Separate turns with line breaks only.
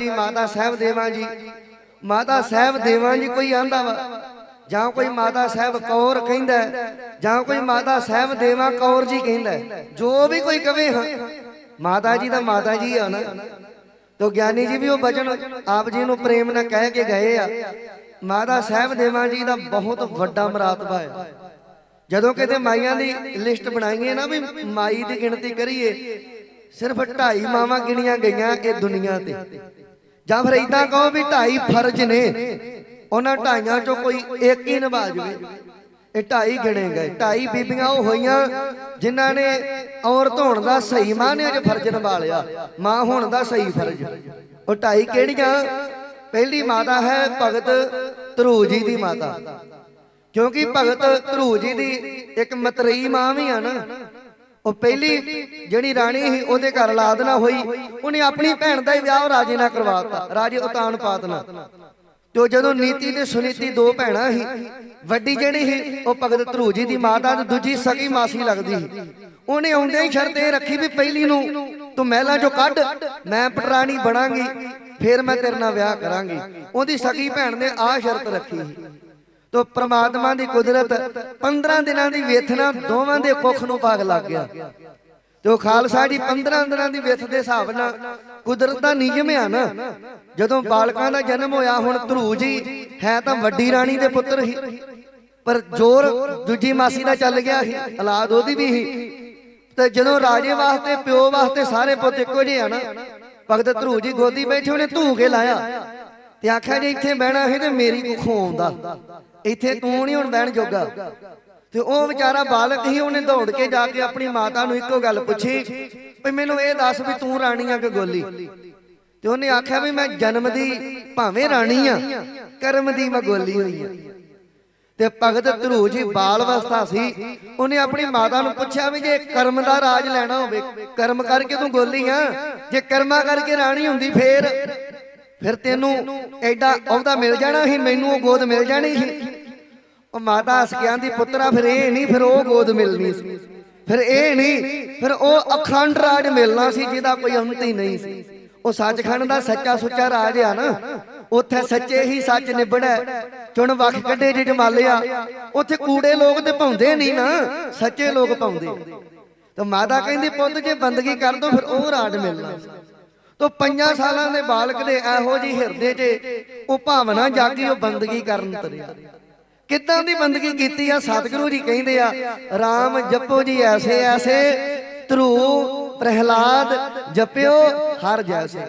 ਜੀ, ਮਾਤਾ ਸਾਹਿਬ ਦੇਵਾਂ ਜੀ। ਮਾਤਾ ਸਾਹਿਬ ਦੇਵਾਂ ਜੀ, ਕੋਈ ਆਂਦਾ ਵਾ। ਜਾਂ ਕੋਈ ਮਾਤਾ ਸਾਹਿਬ ਕੌਰ ਕਹਿੰਦਾ ਜਾਂ ਕੋਈ ਮਾਤਾ ਸਾਹਿਬ ਦੇਵਾਂ ਕੌਰ ਜੀ ਕਹਿੰਦਾ ਜੋ ਵੀ ਕੋਈ ਕਵੇ ਹਾਂ। ਮਾਤਾ ਜੀ ਦਾ ਮਾਤਾ ਜੀ ਆ ਨਾ। ਤੋ ਗਿਆਨੀ ਜੀ ਵੀ ਉਹ ਬਚਨ ਆਪ ਜੀ ਨੂੰ ਪ੍ਰੇਮ ਨਾਲ ਕਹਿ ਕੇ ਗਏ ਆ। ਮਾਤਾ ਸਾਹਿਬ ਦੇਵਾਂ ਜੀ ਦਾ ਬਹੁਤ ਵੱਡਾ ਮਰਾਤਬਾ ਹੈ। ਜਦੋਂ ਕਿਤੇ ਮਾਈਆਂ ਦੀ ਲਿਸਟ ਬਣਾਈਏ ਨਾ ਵੀ ਮਾਈ ਦੀ ਗਿਣਤੀ ਕਰੀਏ, ਸਿਰਫ ਢਾਈ ਮਾਵਾਂ ਗਿਣੀਆਂ ਗਈਆਂ ਇਹ ਦੁਨੀਆ ਤੇ। ਜਾਂ ਫਿਰ ਇਦਾਂ ਕਹੋ ਵੀ ਢਾਈ ਫਰਜ਼ ਨੇ, ਉਹਨਾਂ ਢਾਈਆਂ ਚੋਂ ਕੋਈ ਇੱਕ ਹੀ ਨਿਭਾ ਜਵੇ ਇਹ ਢਾਈ ਗਿਣੇ ਗਏ। ਢਾਈ ਬੀਬੀਆਂ ਉਹ ਹੋਈਆਂ ਜਿਨ੍ਹਾਂ ਨੇ ਔਰਤ ਹੋਣ ਦਾ ਸਹੀ ਮਾਨਿਆ ਚ ਫਰਜ਼ ਨਿਭਾ ਲਿਆ ਮਾਂ ਹੋਣ ਦਾ ਸਹੀ ਫਰਜ਼। ਉਹ ਢਾਈ ਕਿਹੜੀਆਂ? ਪਹਿਲੀ ਮਾਤਾ ਹੈ ਭਗਤ ਧਰੂ ਜੀ ਦੀ ਮਾਤਾ। ਕਿਉਂਕਿ ਭਗਤ ਧਰੂ ਜੀ ਦੀ ਇੱਕ ਮਤਰਈ ਮਾਂ ਵੀ ਆ ਨਾ। ਉਹ ਪਹਿਲੀ ਜਿਹੜੀ ਰਾਣੀ ਸੀ, ਉਹਦੇ ਘਰ ਔਲਾਦ ਨਾ ਹੋਈ। ਉਹਨੇ ਆਪਣੀ ਭੈਣ ਦਾ ਹੀ ਵਿਆਹ ਰਾਜੇ ਨਾਲ ਕਰਵਾਤਾ। ਰਾਜੇ ਉਤਾਨ ਪਾਤ ਨਾਲ। ਤੇ ਜਦੋਂ ਨੀਤੀ ਤੇ ਸੁਨੀਤੀ ਦੋ ਭੈਣਾਂ ਸੀ, ਵੱਡੀ ਜਿਹੜੀ ਸੀ, ਉਹ ਭਗਤ ਧਰੂ ਜੀ ਦੀ ਮਾਤਾ ਤੇ ਦੂਜੀ ਸਗੀ ਮਾਸੀ ਲੱਗਦੀ ਸੀ। ਉਹਨੇ ਆਉਂਦੇ ਹੀ ਸ਼ਰਤ ਇਹ ਰੱਖੀ ਵੀ ਪਹਿਲੀ ਨੂੰ ਤੂੰ ਮਹਿਲਾ ਚੋਂ ਕੱਢ, ਮੈਂ ਪਟਰਾਣੀ ਬਣਾਂਗੀ, ਫਿਰ ਮੈਂ ਤੇਰੇ ਨਾਲ ਵਿਆਹ ਕਰਾਂਗੀ। ਉਹਦੀ ਸਗੀ ਭੈਣ ਨੇ ਆਹ ਸ਼ਰਤ ਰੱਖੀ ਸੀ। ਤੋ ਪ੍ਰਮਾਤਮਾ ਦੀ ਕੁਦਰਤ 15 ਦਿਨਾਂ ਦੀ ਵੇਥਨਾ ਦੋਵਾਂ ਦੇ ਕੁੱਖ ਨੂੰ ਪਾਗ ਲੱਗ ਗਿਆ। ਤੇ ਉਹ ਖਾਲਸਾ ਜੀ 15 ਦਿਨਾਂ ਦੀ ਵਿਥ ਦੇ ਹਿਸਾਬ ਨਾਲ ਕੁਦਰਤ ਦਾ ਨਿਯਮ ਆ ਨਾ, ਜਦੋਂ ਬਾਲਕਾਂ ਦਾ ਜਨਮ ਹੋਇਆ, ਹੁਣ ਧਰੂ ਜੀ ਹੈ ਤਾਂ ਵੱਡੀ ਰਾਣੀ ਦੇ ਪੁੱਤਰ ਸੀ ਪਰ ਜੋਰ ਦੂਜੀ ਮਾਸੀ ਦਾ ਚੱਲ ਗਿਆ ਸੀ, ਔਲਾਦ ਉਹਦੀ ਵੀ ਸੀ। ਤੇ ਜਦੋਂ ਰਾਜੇ ਵਾਸਤੇ, ਪਿਓ ਵਾਸਤੇ ਸਾਰੇ ਪੁੱਤ ਇੱਕੋ ਜਿਹੇ ਆ ਨਾ, ਭਗਤ ਧਰੂ ਜੀ ਗੋਦੀ ਬੈਠੇ, ਉਹਨੇ ਧੂ ਕੇ ਲਾਇਆ। ਤੇ ਆਖਿਆ ਜੇ, ਇੱਥੇ ਬਹਿਣਾ ਹੈ ਤੇ ਮੇਰੀ ਕੁੱਖੋਂ ਆਉਂਦਾ ਇੱਥੇ ਤੂੰ ਨਹੀਂ ਹੁਣ ਬਹਿਣ ਜੋਗਾ। ਤੇ ਉਹ ਵਿਚਾਰਾ ਬਾਲਕ ਹੀ ਉਹਨੇ ਦੌੜ ਕੇ ਜਾ ਕੇ ਆਪਣੀ ਮਾਤਾ ਨੂੰ ਇੱਕੋ ਗੱਲ ਪੁੱਛੀ। ਵੀ ਮੈਨੂੰ ਇਹ ਦੱਸ ਵੀ ਤੂੰ ਰਾਣੀ ਆ ਕਿ ਗੋਲੀ? ਤੇ ਉਹਨੇ ਆਖਿਆ ਵੀ ਮੈਂ ਜਨਮ ਦੀ ਭਾਵੇਂ ਰਾਣੀ ਆ ਕਰਮ ਦੀ ਮੈਂ ਗੋਲੀ ਹੋਈ ਆ। ਤੇ ਭਗਤ ਧਰੂ ਜੀ ਬਾਲ ਅਵਸਥਾ ਸੀ। ਉਹਨੇ ਆਪਣੀ ਮਾਤਾ ਨੂੰ ਪੁੱਛਿਆ ਵੀ ਜੇ ਕਰਮ ਦਾ ਰਾਜ ਲੈਣਾ ਹੋਵੇ ਕਰਮ ਕਰਕੇ ਤੂੰ ਗੋਲੀ ਆ। ਜੇ ਕਰਮਾ ਕਰਕੇ ਰਾਣੀ ਹੁੰਦੀ ਫੇਰ ਫਿਰ ਤੈਨੂੰ ਐਡਾ ਅਹੁਦਾ ਮਿਲ ਜਾਣਾ ਸੀ, ਮੈਨੂੰ ਉਹ ਗੋਦ ਮਿਲ ਜਾਣੀ ਸੀ। ਉਹ ਮਾਤਾ ਹੱਸ ਕੇ ਪੁੱਤਰਾ, ਫਿਰ ਇਹ ਨਹੀਂ, ਫਿਰ ਉਹ ਗੋਦ ਮਿਲਣੀ ਸੀ। ਫਿਰ ਇਹ ਨਹੀਂ, ਫਿਰ ਉਹ ਅਖੰਡ ਰਾਜ ਮਿਲਣਾ ਸੀ, ਜਿਹਦਾ ਕੋਈ ਅੰਤ ਹੀ ਨਹੀਂ ਸੀ। ਉਹ ਸੱਚਖੰਡ ਦਾ ਸੱਚਾ ਸੁੱਚਾ ਰਾਜ ਆ ਨਾ, ਉੱਥੇ ਸੱਚੇ ਹੀ ਸੱਚ ਨਿਬੜੈ ਚੁਣ ਵਖ ਕੱਢੇ ਜੇ ਜਮਾਲਿਆ ਉੱਥੇ ਕੂੜੇ ਲੋਕ ਤੇ ਪਾਉਂਦੇ ਨਹੀਂ ਨਾ, ਸੱਚੇ ਲੋਕ ਪਾਉਂਦੇ ਤਾਂ ਮਾਤਾ ਕਹਿੰਦੀ, ਪੁੱਤ, ਜੇ ਬੰਦਗੀ ਕਰ ਦੋ, ਫਿਰ ਉਹ ਰਾਜ ਮਿਲਣਾ ਤੋ ਪੰਜਾਂ ਸਾਲਾਂ ਦੇ ਬਾਲਕ ਦੇ ਇਹੋ ਜੀ ਹਿਰਦੇ 'ਚ ਉਹ ਭਾਵਨਾ ਜਾਗੀ ਉਹ ਬੰਦਗੀ ਕਰਨ ਤਰਿਆ ਕਿੱਦਾਂ ਦੀ ਬੰਦਗੀ ਕੀਤੀ ਆ? ਸਤਿਗੁਰੂ ਜੀ ਕਹਿੰਦੇ ਆ RAM ਜਪੋ ਜੀ ਐਸੇ ਐਸੇ, ਧਰੂ ਪ੍ਰਹਿਲਾਦ ਜਪਿਓ ਹਰ ਜੈਸੇ।